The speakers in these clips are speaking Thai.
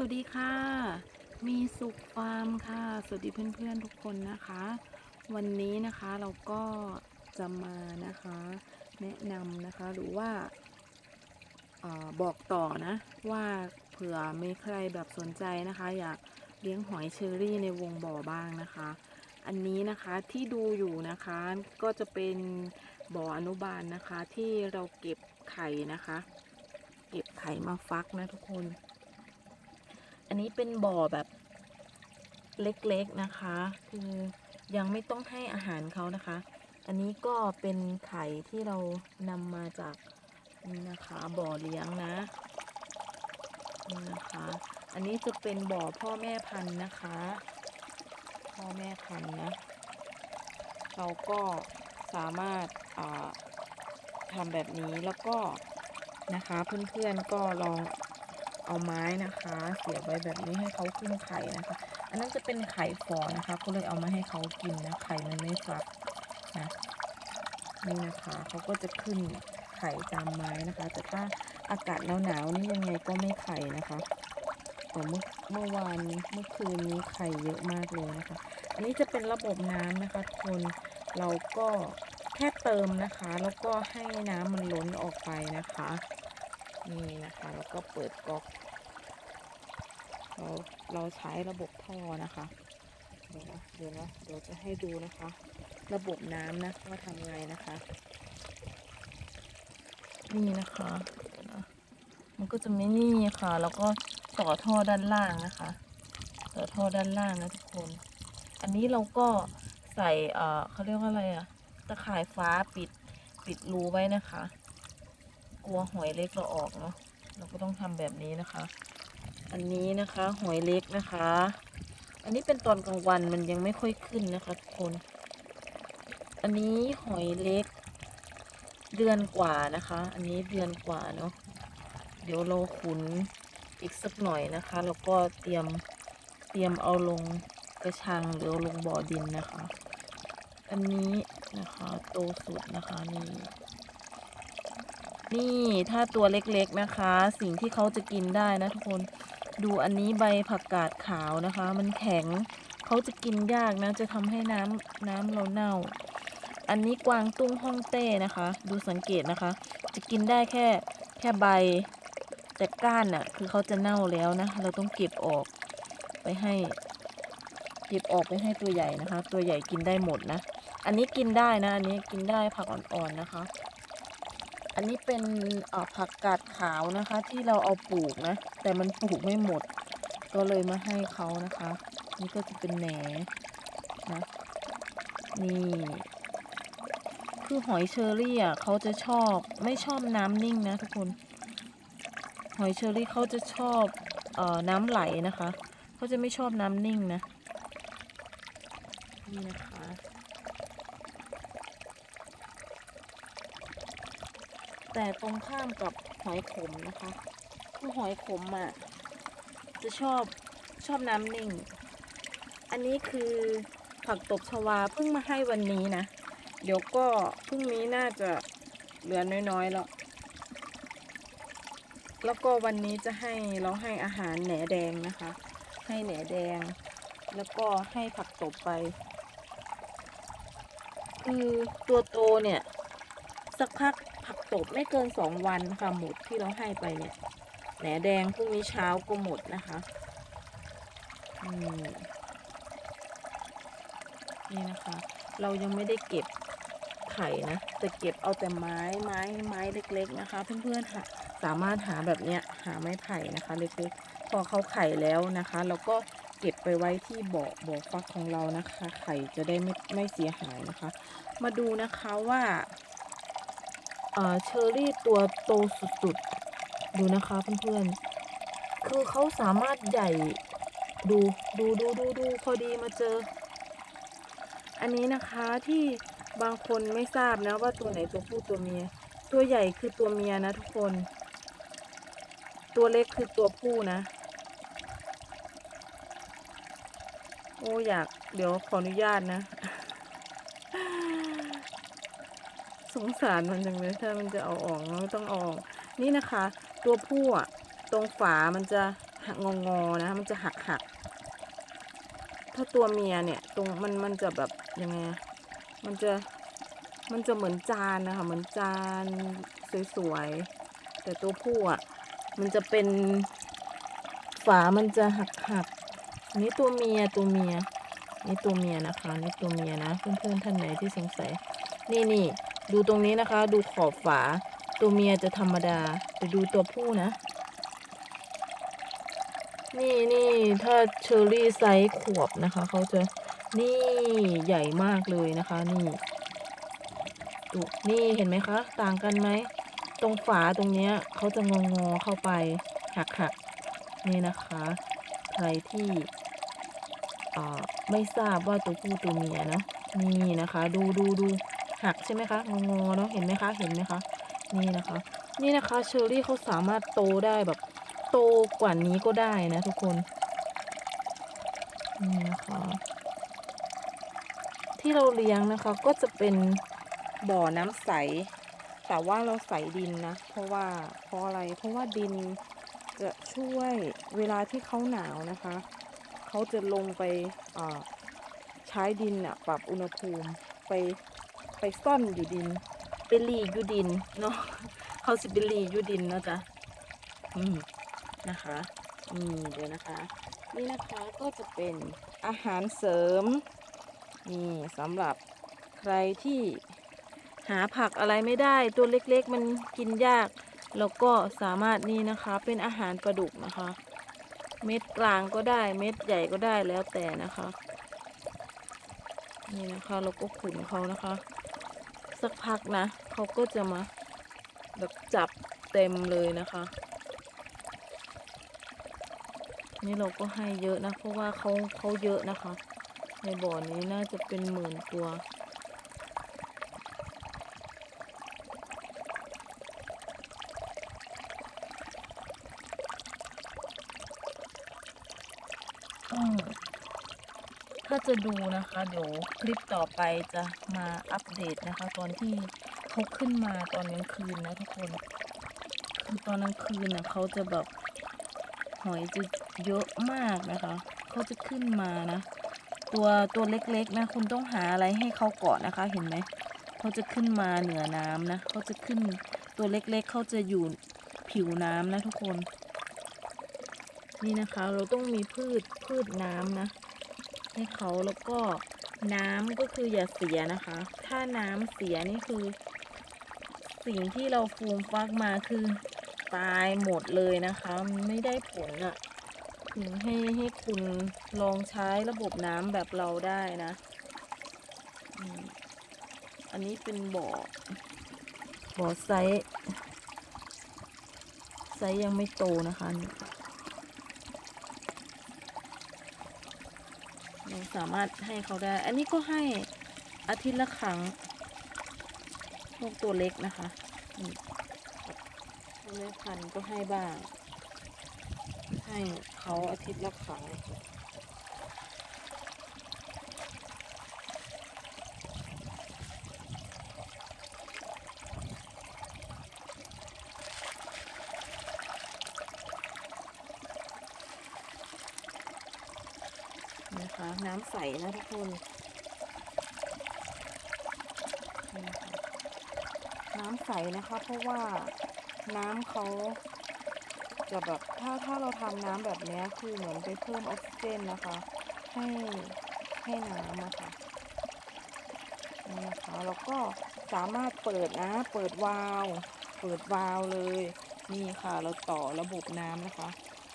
สวัสดีค่ะ มีสุขฟาร์มค่ะ สวัสดีเพื่อนๆทุกคนนะคะ วันนี้นะคะเราก็จะมานะคะ แนะนำนะคะหรือว่าอาบอกต่อนะ ว่าเผื่อมีใครแบบสนใจนะคะ อยากเลี้ยงหอยเชอรี่ในวงบ่อบ้างนะคะ อันนี้นะคะที่ดูอยู่นะคะก็จะเป็นบ่ออนุบาลนะคะที่เราเก็บไข่นะคะ เก็บไข่มาฟักนะทุกคน อันนี้เป็นบ่อแบบเล็กๆนะคะ คือยังไม่ต้องให้อาหารเขานะคะ อันนี้ก็เป็นไข่ที่เรานำมาจากนี่นะคะบ่อเลี้ยงนะนี่นะคะ อันนี้จะเป็นบ่อพ่อแม่พันธุ์นะคะ พ่อแม่พันธุ์นะ เราก็สามารถทำแบบนี้แล้วก็นะคะเพื่อนๆก็ลอง เอาไม้นะคะ เสียบไว้แบบนี้ให้เขาขึ้นไข่นะคะ อันนั้นจะเป็นไข่ฟอนะคะ ก็เลยเอามาให้เขากินนะ ไข่มันไม่ฟักนะ นี่นะคะเขาก็จะขึ้นไข่ตามไม้นะคะ แต่ถ้าอากาศหนาวๆนี่ยังไงก็ไม่ไข่นะคะแต่เมื่อเมื่อวานเมื่อคืนนี้ไข่เยอะมากเลยนะคะ อันนี้จะเป็นระบบน้ำนะคะทุกคนเราก็แค่เติมนะคะ แล้วก็ให้น้ำมันล้นออกไปนะคะ นี่นะคะ แล้วก็เปิดก๊อก เราเราใช้ระบบท่อนะคะ เดี๋ยวนะเดี๋ยวนะเดี๋ยวจะให้ดูนะคะ ระบบน้ำนะว่าทำไงนะคะ นี่นะคะนะมันก็จะไม่นี่ค่ะ แล้วก็ต่อท่อด้านล่างนะคะ ต่อท่อด้านล่างนะทุกคน อันนี้เราก็ใส่เออเขาเรียกว่าอะไรอะตะข่ายฟ้าปิดปิดรูไว้นะคะ กลัวหอยเล็กเราออกเนาะเราก็ต้องทำแบบนี้นะคะ อันนี้นะคะหอยเล็กนะคะ อันนี้เป็นตอนกลางวันมันยังไม่ค่อยขึ้นนะคะทุกคน อันนี้หอยเล็ก เดือนกว่านะคะ อันนี้เดือนกว่าเนาะเดี๋ยวเราขุนอีกสักหน่อยนะคะ แล้วก็เตรียมเตรียมเอาลงกระชังหรือเอาลงบ่อดินนะคะ อันนี้นะคะโตสุดนะคะนี่ นี่ถ้าตัวเล็กๆนะคะ สิ่งที่เขาจะกินได้นะทุกคนดูอันนี้ใบผักกาดขาวนะคะ มันแข็งเขาจะกินยากนะ จะทำให้น้ำน้ำเราเน่า อันนี้กวางตุ้งฮ่องเต้นะคะ ดูสังเกตนะคะ จะกินได้แค่แค่ใบ แต่ก้านน่ะ คือเขาจะเน่าแล้วนะ เราต้องเก็บออกไปให้ เก็บออกไปให้ตัวใหญ่นะคะ ตัวใหญ่กินได้หมดนะ อันนี้กินได้นะ อันนี้กินได้ผักอ่อนๆนะคะ อันนี้เป็นผักกาดขาวนะคะ ที่เราเอาปลูกนะ แต่มันปลูกไม่หมด ก็เลยมาให้เขานะคะ นี่ก็จะเป็นแหนนะนี่คือหอยเชอรี่อะเขาจะชอบไม่ชอบน้ำนิ่งนะทุกคน หอยเชอรี่เขาจะชอบเอ่อน้ำไหลนะคะเขาจะไม่ชอบน้ำนิ่งนะนี่นะคะ แต่ตรงข้ามกับหอยขมนะคะคือหอยขมอะจะชอบชอบน้ำนิ่ง อันนี้คือผักตบชวาเพิ่งมาให้วันนี้นะ เดี๋ยวก็พรุ่งนี้น่าจะเหลือน้อยๆแล้ว แล้วก็วันนี้จะให้เราให้อาหารแหนแดงนะคะ ให้แหนแดง แล้วก็ให้ผักตบไป คือตัวโตเนี่ย สักพัก ตบไม่เกินสองวันค่ะหมดที่เราให้ไปเนี่ยแหนแดงพรุ่งนี้เช้าก็หมดนะคะนี่นะคะ เรายังไม่ได้เก็บไข่นะแต่เก็บเอาแต่ไม้ไม้ไม้เล็ก ๆ นะคะ เพื่อนๆค่ะสามารถหาแบบเนี้ยหาไม้ไผ่นะคะเล็กๆพอเขาไข่แล้วนะคะเราก็เก็บไปไว้ที่บ่อบ่อฟักของเรานะคะ ไข่จะได้ไม่ไม่เสียหายนะคะ มาดูนะคะว่า เอ่อเชอรี่ตัวโตสุดๆ ดูนะคะเพื่อนๆ คือเขาสามารถใหญ่ดูดูดูดูดูพอดีมาเจอ อันนี้นะคะที่บางคนไม่ทราบนะว่าตัวไหนตัวผู้ตัวเมีย ตัวใหญ่คือตัวเมียนะทุกคน ตัวเล็กคือตัวผู้นะ โอ้อยากเดี๋ยวขออนุญาตนะ สงสารมันจังเลยถ้ามันจะเอาออกมันต้องออก นี่นะคะ ตัวผู้อะตรงฝามันจะหักงองอนะมันจะหักหักถ้าตัวเมียเนี่ยตรงมันมันจะแบบยังไงมันจะมันจะเหมือนจานนะคะเหมือนจานสวยๆแต่ตัวผู้อะมันจะเป็นฝามันจะหักหักนนี้ตัวเมียตัวเมียนี่ตัวเมียนะคะนี่ตัวเมียนะเพื่อนๆท่านไหนที่สงสัยนี่นี่ ดูตรงนี้นะคะ ดูขอบฝา ตัวเมียจะธรรมดาแต่ดูตัวผู้นะ นี่นี่ถ้าเชอรี่ไซส์ขวบนะคะ เขาจะนี่ใหญ่มากเลยนะคะ นี่ดูนี่เห็นไหมคะ ต่างกันไหม ตรงฝาตรงเนี้ยเขาจะงองอๆเข้าไปหักหักนี่นะคะ ใครที่อ่าไม่ทราบว่าตัวผู้ตัวเมียนะนี่นะคะ ดูดูดู หักใช่ไหมคะงองอๆเนาะเห็นไหมคะเห็นไหมคะนี่นะคะ นี่นะคะเชอรี่เขาสามารถโตได้แบบโตกว่านี้ก็ได้นะทุกคนนี่นะคะที่เราเลี้ยงนะคะก็จะเป็นบ่อน้ำใส แต่ว่าเราใส่ดินนะ เพราะว่าเพราะอะไรเพราะว่าดินจะช่วยเวลาที่เขาหนาวนะคะเขาจะลงไปใช้ดินอะปรับอุณหภูมิไป ไปซ่อนอยู่ดินไปหลีอยู่ดินเนาะเขาสิไปหลีอยู่ดินเนาะจ๊ะอืมนะคะอืมเดี๋ยวนะคะ นี่นะคะก็จะเป็นอาหารเสริมนี่สำหรับใครที่หาผักอะไรไม่ได้ตัวเล็กๆ มันกินยาก แล้วก็สามารถนี่นะคะเป็นอาหารปลาดุกนะคะ เม็ดกลางก็ได้เม็ดใหญ่ก็ได้แล้วแต่นะคะ นี่นะคะเราก็ขุนเขานะคะ สักพักนะเขาก็จะมาแบบจับเต็มเลยนะคะ นี่เราก็ให้เยอะนะ เพราะว่าเขาเขาเยอะนะคะ ในบ่อนี้น่าจะเป็นหมื่นตัวอืม ถ้าจะดูนะคะ เดี๋ยวคลิปต่อไปจะมาอัปเดตนะคะ ตอนที่เขาขึ้นมาตอนกลางคืนนะทุกคนคือตอนกลางคืนนะเขาจะแบบหอยจะเยอะมากนะคะเขาจะขึ้นมานะ ตัวตัวเล็กๆนะ คุณต้องหาอะไรให้เขาเกาะนะคะ เห็นไหมเขาจะขึ้นมาเหนือน้ำนะเขาจะขึ้นตัวเล็กๆเขาจะอยู่ผิวน้ำนะทุกคน นี่นะคะ เราต้องมีพืชพืชน้ำนะ ให้เขาแล้วก็น้ำก็คืออย่าเสียนะคะ ถ้าน้ำเสียนี่คือ สิ่งที่เราฟูมฟักมาคือตายหมดเลยนะคะ ไม่ได้ผลอะ่ะถึงให้ให้คุณลองใช้ระบบน้ำแบบเราได้นะอันนี้เป็นบ่อบ่อไซส์ไซส์ยังไม่โตนะคะนี่เรา สามารถให้เขาได้ อันนี้ก็ให้อาทิตย์ละครั้งพวกตัวเล็กนะคะนี่ตัวเล็กพันธุ์ก็ให้บ้าง ให้เขาอาทิตย์ละครั้ง นะคะ น้ำ ใสนะทุกคนน้ำใสนะคะ เพราะว่าน้ำเขาจะแบบถ้าถ้าเราทำน้ำแบบนี้คือเหมือนไปเพิ่มออกซิเจนนะคะ ให้ให้น้ำนะคะนี่นะคะแล้วก็สามารถเปิดนะ เปิดวาล์วเปิดวาล์วเลย นี่ค่ะ เราต่อระบบน้ำนะคะ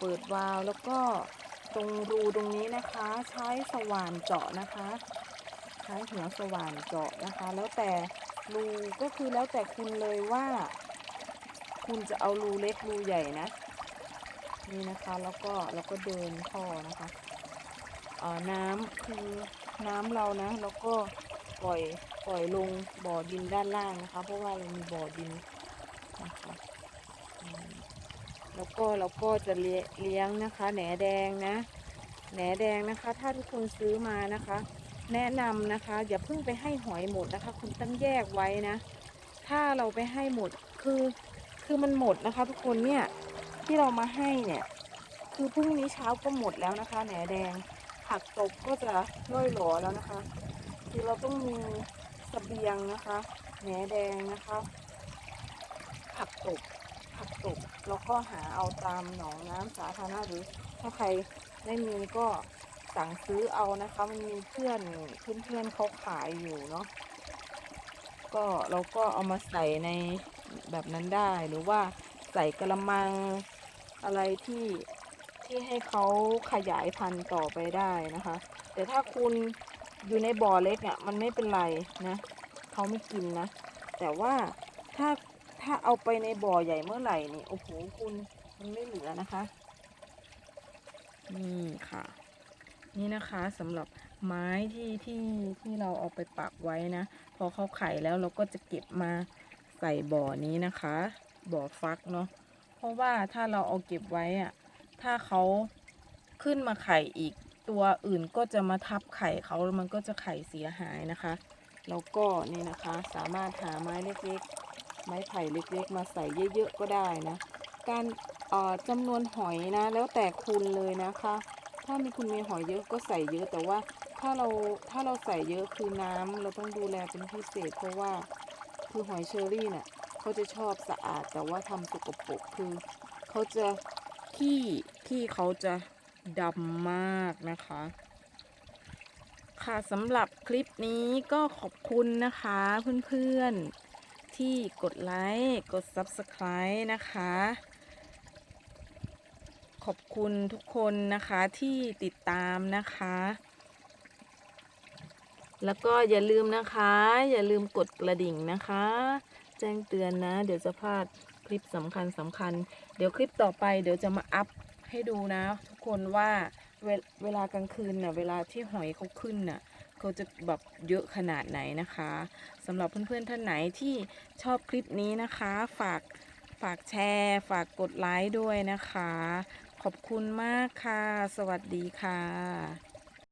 เปิดวาล์วแล้วก็ ตรงรูตรงนี้นะคะ ใช้สว่านเจาะนะคะ ใช้หัวสว่านเจาะนะคะ แล้วแต่รูก็คือแล้วแต่คุณเลยว่า คุณจะเอารูเล็กรูใหญ่นะ นี่นะคะแล้วก็แล้วก็เดินท่อนะคะเอ่อน้ำคือน้ำเรานะ แล้วก็ปล่อยปล่อยลงบ่อดินด้านล่างนะคะ เพราะว่าเรามีบ่อดินนะคะ แล้วก็เราก็จะเลี้ยงนะคะ แหนแดงนะ แหนแดงนะคะ ถ้าทุกคนซื้อมานะคะ แนะนำนะคะ อย่าเพิ่งไปให้หอยหมดนะคะ คุณต้องแยกไว้นะ ถ้าเราไปให้หมดคือคือมันหมดนะคะ ทุกคนเนี่ยที่เรามาให้เนี่ย คือพรุ่งนี้เช้าก็หมดแล้วนะคะ แหนแดงผักตบก็จะร่อยหลอแล้วนะคะ คือเราต้องมีเสบียงนะคะ แหนแดงนะคะ ผักตบ ผักตบแล้วก็หาเอาตามหนองน้ำสาธารณะหรือถ้าใครไม่มีก็สั่งซื้อเอานะคะ มันมีเพื่อนเพื่อนเพื่อนๆเขาขายอยู่เนาะก็เราก็เอามาใส่ในแบบนั้นได้หรือว่าใส่กระมังอะไรที่ที่ให้เขาขยายพันธุ์ต่อไปได้นะคะ แต่ถ้าคุณอยู่ในบ่อเล็กอะมันไม่เป็นไรนะเขาไม่กินนะ แต่ว่าถ้า ถ้าเอาไปในบ่อใหญ่เมื่อไหร่นี่โอ้โหคุณมันไม่เหลือนะคะ นี่ค่ะ นี่นะคะสำหรับไม้ที่ที่ที่เราเอาไปปักไว้นะ พอเขาไข่แล้วเราก็จะเก็บมาใส่บ่อนี้นะคะ บ่อฟักเนาะเพราะว่าถ้าเราเอาเก็บไว้อะถ้าเขาขึ้นมาไข่อีกตัวอื่นก็จะมาทับไข่เขาแล้วมันก็จะไข่เสียหายนะคะ แล้วก็นี่นะคะสามารถหาไม้เล็กๆ ไม้ไผ่เล็กๆ มาใส่เยอะๆก็ได้นะ การจำนวนหอยนะ แล้วแต่คุณเลยนะคะ ถ้ามีคุณมีหอยเยอะก็ใส่เยอะ แต่ว่าถ้าเราถ้าเราใส่เยอะคือน้ำเราต้องดูแลเป็นพิเศษ เพราะว่าคือหอยเชอรี่เนี่ยเขาจะชอบสะอาดแต่ว่าทำสกปรกคือเขาจะขี้ขี้เขาจะดำมากนะคะ ค่ะสำหรับคลิปนี้ก็ขอบคุณนะคะเพื่อนๆ ที่กดไลค์กด Subscribe นะคะ ขอบคุณทุกคนนะคะที่ติดตามนะคะ แล้วก็อย่าลืมนะคะ อย่าลืมกดกระดิ่งนะคะ แจ้งเตือนนะ เดี๋ยวจะพลาดคลิปสำคัญสำคัญ เดี๋ยวคลิปต่อไปเดี๋ยวจะมาอัพให้ดูนะ ทุกคนว่าเวเวลากลางคืนน่ะเวลาที่หอยเขาขึ้นน่ะ เขาจะแบบเยอะขนาดไหนนะคะสำหรับเพื่อนๆท่านไหนที่ชอบคลิปนี้นะคะ ฝากฝากแชร์ ฝากกดไลค์ด้วยนะคะ ขอบคุณมากค่ะ สวัสดีค่ะ